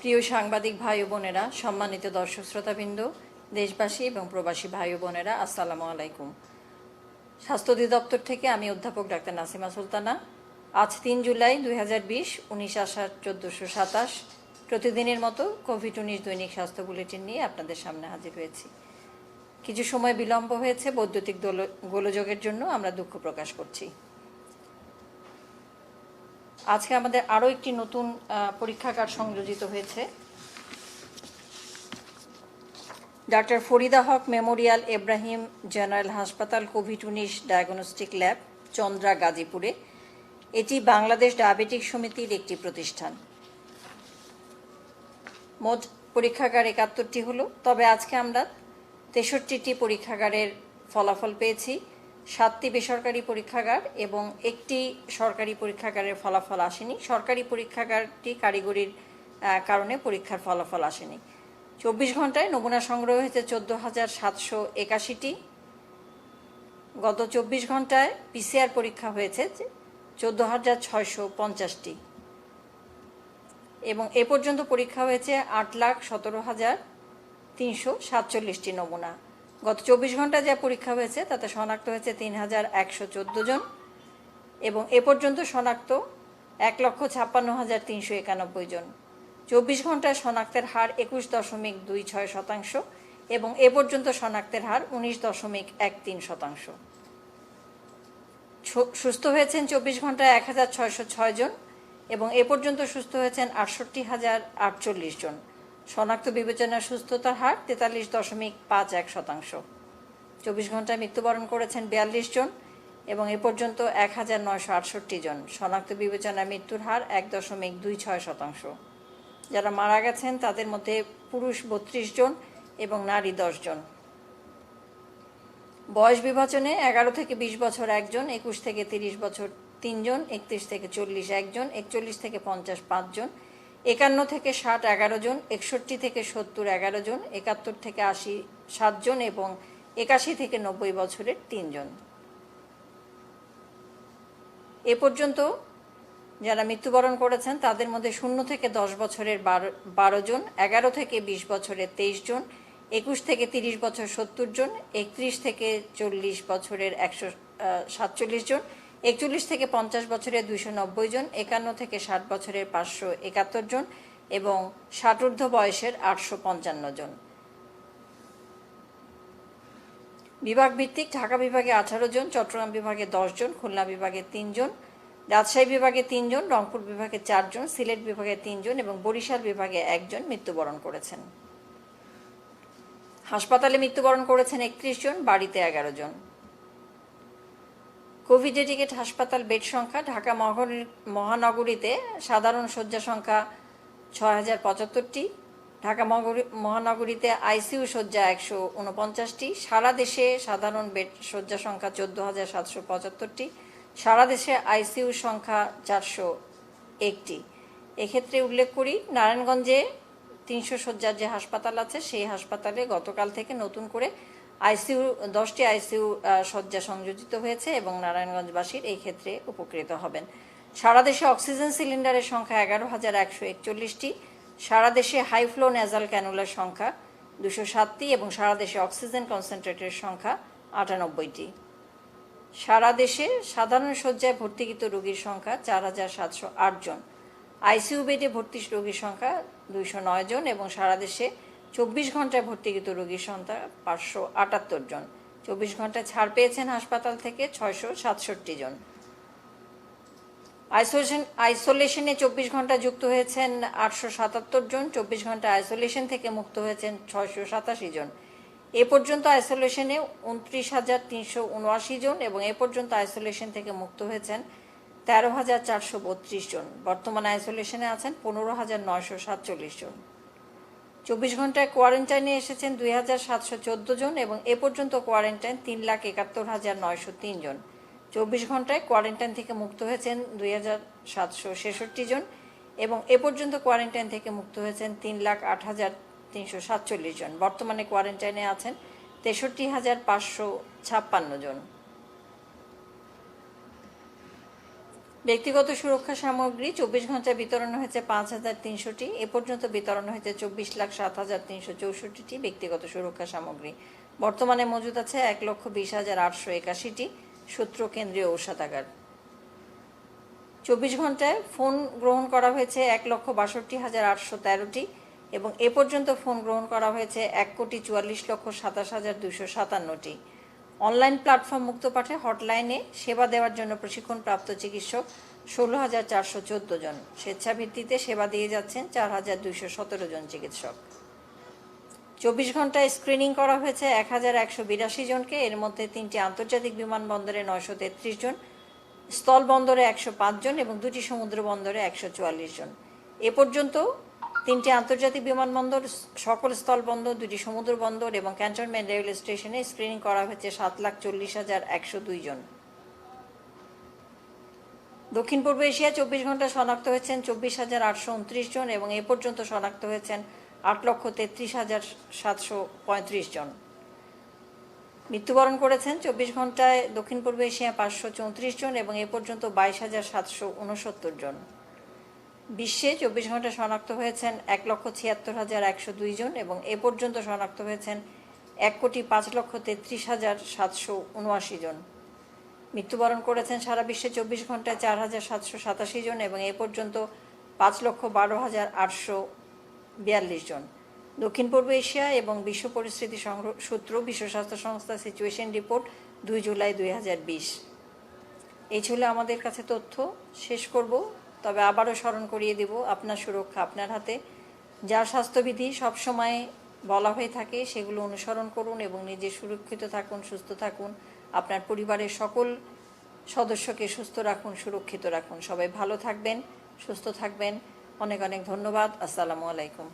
প্রিয় সাংবাদিক ভাই ও বোনেরা, সম্মানিত দর্শক শ্রোতাবৃন্দ, দেশবাসী এবং প্রবাসী ভাই ও বোনেরা, আসসালামু আলাইকুম। স্বাস্থ্য অধিদপ্তর থেকে আমি অধ্যাপক ডাক্তার নাসিমা সুলতানা। আজ তিন জুলাই দুই হাজার বিশ, উনিশ আষাঢ় চোদ্দোশো সাতাশ। প্রতিদিনের মতো কোভিড উনিশ দৈনিক স্বাস্থ্য বুলেটিন নিয়ে আপনাদের সামনে হাজির হয়েছি। কিছু সময় বিলম্ব হয়েছে বৈদ্যুতিক গোলযোগের জন্য আমরা দুঃখ প্রকাশ করছি। আজকে আমাদের আরও একটি নতুন পরীক্ষাগার সংযোজিত হয়েছে। Doctor Farida Haque memorial Ebrahim general হাসপাতাল কোভিড উনিশ ডায়াগনস্টিক ল্যাব, চন্দ্রা, গাজীপুরে। এটি বাংলাদেশ ডায়াবেটিক সমিতির একটি প্রতিষ্ঠান। মোট পরীক্ষাগার একাত্তরটি হলো, তবে আজকে আমরা তেষট্টিটি পরীক্ষাগারের ফলাফল পেয়েছি। সাতটি বেসরকারি পরীক্ষাগার এবং একটি সরকারি পরীক্ষাগারের ফলাফল আসেনি। সরকারি পরীক্ষাগারটি কারিগরির কারণে পরীক্ষার ফলাফল আসেনি। চব্বিশ ঘন্টায় নমুনা সংগ্রহ হয়েছে চোদ্দ হাজার সাতশো একাশিটি। গত চব্বিশ ঘন্টায় পিসিআর পরীক্ষা হয়েছে চোদ্দ হাজার ছয়শো পঞ্চাশটি। এবং এ পর্যন্ত পরীক্ষা হয়েছে আট লাখ সতেরো হাজার তিনশো সাতচল্লিশটি নমুনা। গত চব্বিশ ঘণ্টা যা পরীক্ষা হয়েছে, তাতে শনাক্ত হয়েছে তিন হাজার একশো চোদ্দ জন এবং এ পর্যন্ত শনাক্ত এক লক্ষ ছাপ্পান্ন হাজার তিনশো একানব্বই জন। চব্বিশ ঘন্টায় শনাক্তের হার একুশ দশমিক দুই ছয় শতাংশ এবং এ পর্যন্ত শনাক্তের হার উনিশ দশমিক এক তিন শতাংশ। সুস্থ হয়েছেন চব্বিশ ঘন্টায় এক হাজার ছয়শো ছয় জন এবং এ পর্যন্ত সুস্থ হয়েছেন আটষট্টি হাজার আটচল্লিশ জন। শনাক্ত বিবেচনার সুস্থতার হার তেতাল্লিশ দশমিক পাঁচ এক শতাংশ। চব্বিশ ঘন্টায় মৃত্যুবরণ করেছেন বিয়াল্লিশ জন এবং এ পর্যন্ত এক হাজার নয়শো আটষট্টি জন। শনাক্ত বিবেচনায় মৃত্যুর হার এক দশমিক দুই ছয় শতাংশ। যারা মারা গেছেন, তাদের মধ্যে পুরুষ বত্রিশ জন এবং নারী দশ জন। বয়স বিভাজনে এগারো থেকে বিশ বছর একজন একুশ থেকে তিরিশ বছর তিনজন একত্রিশ থেকে চল্লিশ একজন একচল্লিশ থেকে পঞ্চাশ পাঁচজন একান্ন থেকে ষাট এগারো জন, একষট্টি থেকে সত্তর এগারো জন, একাত্তর থেকে আশি সাতজন এবং একাশি থেকে নব্বই বছরের তিনজন এ পর্যন্ত যারা মৃত্যুবরণ করেছেন, তাদের মধ্যে শূন্য থেকে দশ বছরের বারো জন, এগারো থেকে বিশ বছরের তেইশ জন, একুশ থেকে তিরিশ বছর সত্তর জন, একত্রিশ থেকে চল্লিশ বছরের একশো সাতচল্লিশ জন একচল্লিশ থেকে পঞ্চাশ বছরের দুইশো নব্বই জন, একান্ন থেকে ষাট বছরের পাঁচশো একাত্তর জন এবং ষাটূর্ধ্ব বয়সের আটশো পঞ্চান্ন জন। বিভাগ ভিত্তিক ঢাকা বিভাগে আঠারো জন, চট্টগ্রাম বিভাগে দশ জন, খুলনা বিভাগে তিনজন রাজশাহী বিভাগে তিনজন রংপুর বিভাগে চারজন সিলেট বিভাগে তিনজন এবং বরিশাল বিভাগে একজন মৃত্যুবরণ করেছেন। হাসপাতালে মৃত্যুবরণ করেছেন একত্রিশ জন, বাড়িতে এগারো জন। কোভিড ডেডিকেট হাসপাতাল বেড সংখ্যা ঢাকা মহানগরীতে সাধারণ শয্যা সংখ্যা ছয় হাজার পঁচাত্তরটি, ঢাকা মহানগরীতে আইসিইউ শয্যা একশো উনপঞ্চাশটি, সারা দেশে সাধারণ বেড শয্যা সংখ্যা চোদ্দ হাজার সাতশো পঁচাত্তরটি, সারা দেশে আইসিইউ সংখ্যা চারশো একটি। এক্ষেত্রে উল্লেখ করি, নারায়ণগঞ্জে তিনশো শয্যার যে হাসপাতাল আছে, সেই হাসপাতালে গতকাল থেকে নতুন করে আইসিইউ, দশটি আইসিইউ শয্যা সংযোজিত হয়েছে এবং নারায়ণগঞ্জবাসীর এই ক্ষেত্রে উপকৃত হবেন। সারা দেশে অক্সিজেন সিলিন্ডারের সংখ্যা এগারো হাজার একশো একচল্লিশটি। সারা দেশে হাই ফ্লো ন্যাজাল ক্যানুলার সংখ্যা দুশো সাতটি এবং সারা দেশে অক্সিজেন কনসেন্ট্রেটের সংখ্যা আটানব্বইটি। সারা দেশে সাধারণ শয্যায় ভর্তিকৃত রোগীর সংখ্যা চার হাজার সাতশো আট জন। আইসিইউ বেডে ভর্তি রোগীর সংখ্যা দুইশো নয় জন এবং সারা দেশে চব্বিশ ঘন্টায় ভর্তিকৃত রোগীর সংখ্যা পাঁচশো আটাত্তর জন। চব্বিশ ঘন্টায় ছাড় পেয়েছেন হাসপাতাল থেকে ছয়শো সাতষট্টি জন। আইসোলেশন আইসোলেশনে চব্বিশ ঘণ্টা যুক্ত হয়েছেন আটশো সাতাত্তর জন, চব্বিশ ঘণ্টা আইসোলেশন থেকে মুক্ত হয়েছেন ছয়শো সাতাশি জন। এ পর্যন্ত আইসোলেশনে উনত্রিশ হাজার তিনশো উনআশি জন এবং এ পর্যন্ত আইসোলেশন থেকে মুক্ত হয়েছেন তেরো হাজার চারশো বত্রিশ জন। বর্তমানে আইসোলেশনে আছেন পনেরো হাজার নয়শো সাতচল্লিশ জন। চব্বিশ ঘন্টায় কোয়ারেন্টাইনে এসেছেন দুই হাজার সাতশো চোদ্দ জন এবং এ পর্যন্ত কোয়ারেন্টাইন তিন লাখ একাত্তর হাজার নয়শো তিন জন। চব্বিশ ঘন্টায় কোয়ারেন্টাইন থেকে মুক্ত হয়েছেন দুই হাজার সাতশো ছেষট্টি জন এবং এ পর্যন্ত কোয়ারেন্টাইন থেকে মুক্ত হয়েছেন তিন লাখ আট হাজার তিনশো সাতচল্লিশ জন। বর্তমানে কোয়ারেন্টাইনে আছেন তেষট্টি হাজার পাঁচশো ছাপ্পান্ন জন। ব্যক্তিগত সুরক্ষা সামগ্রী চব্বিশ ঘন্টায় বিতরণ হয়েছে পাঁচ হাজার তিনশোটি। এ পর্যন্ত বিতরণ হয়েছে চব্বিশ লাখ সাত হাজার তিনশো চৌষট্টিটি ব্যক্তিগত সুরক্ষা সামগ্রী। বর্তমানে মজুদ আছে এক লক্ষ বিশ হাজার আটশো একাশিটি সূত্র কেন্দ্রীয় ঔষধাগার। চব্বিশ ঘন্টায় ফোন গ্রহণ করা হয়েছে এক লক্ষ বাষট্টি হাজার আটশো তেরোটি এবং এ পর্যন্ত ফোন গ্রহণ করা হয়েছে এক কোটি চুয়াল্লিশ লক্ষ সাতাশ হাজার দুশো সাতান্নটি। অনলাইন প্ল্যাটফর্ম মুক্তপাঠে হটলাইনে সেবা দেওয়ার জন্য প্রশিক্ষণপ্রাপ্ত চিকিৎসক ষোলো হাজার চারশো চোদ্দ জন। স্বেচ্ছাভিত্তিতে সেবা দিয়ে যাচ্ছেন চার হাজার দুইশো সতেরো জন চিকিৎসক। চব্বিশ ঘন্টায় স্ক্রিনিং করা হয়েছে এক হাজার একশো বিরাশি জনকে। এর মধ্যে তিনটি আন্তর্জাতিক বিমানবন্দরে নয়শো তেত্রিশ জন, স্থল বন্দরে একশো পাঁচ জন এবং দুটি সমুদ্র বন্দরে একশো চুয়াল্লিশ জন। এ পর্যন্ত তিনটি আন্তর্জাতিক বিমানবন্দর, সকল স্থল বন্দর দুটি সমুদ্র বন্দর এবং ক্যান্টনমেন্ট রেলওয়ে স্টেশনে স্ক্রিনিং করা হয়েছে সাত লাখ চল্লিশ হাজার একশো দুই জন। দক্ষিণ পূর্ব এশিয়া চব্বিশ ঘণ্টা শনাক্ত হয়েছেন চব্বিশ হাজার আটশো উনত্রিশ জন এবং এ পর্যন্ত শনাক্ত হয়েছেন আট লক্ষ তেত্রিশ হাজার সাতশো পঁয়ত্রিশ জন। মৃত্যুবরণ করেছেন চব্বিশ ঘন্টায় দক্ষিণ পূর্ব এশিয়া পাঁচশো চৌত্রিশ জন এবং এ পর্যন্ত বাইশ হাজার সাতশো উনসত্তর জন। বিশ্বে চব্বিশ ঘণ্টা শনাক্ত হয়েছেন এক লক্ষ ছিয়াত্তর হাজার একশো দুই জন এবং এ পর্যন্ত শনাক্ত হয়েছেন এক কোটি পাঁচ লক্ষ তেত্রিশ হাজার সাতশো উনআশি জন। মৃত্যুবরণ করেছেন সারা বিশ্বে চব্বিশ ঘন্টায় চার হাজার সাতশো সাতাশি জন এবং এ পর্যন্ত পাঁচ লক্ষ বারো হাজার আটশো বিয়াল্লিশ জন। দক্ষিণ পূর্ব এশিয়া এবং বিশ্ব পরিস্থিতি সংগ্রহ সূত্র, বিশ্ব স্বাস্থ্য সংস্থা সিচুয়েশন রিপোর্ট দুই জুলাই দুই হাজার বিশ। এই ছিল আমাদের কাছে তথ্য। শেষ করব। তবে আবারও স্মরণ করিয়ে দেব আপনার সুরক্ষা আপনার হাতে। যা স্বাস্থ্যবিধি সবসময় বলা হয়ে থাকে, সেগুলো অনুসরণ করুন এবং নিজে সুরক্ষিত থাকুন, সুস্থ থাকুন। আপনার পরিবারের সকল সদস্যকে সুস্থ রাখুন, সুরক্ষিত রাখুন। সবাই ভালো থাকবেন, সুস্থ থাকবেন। অনেক অনেক ধন্যবাদ। আসসালামু আলাইকুম।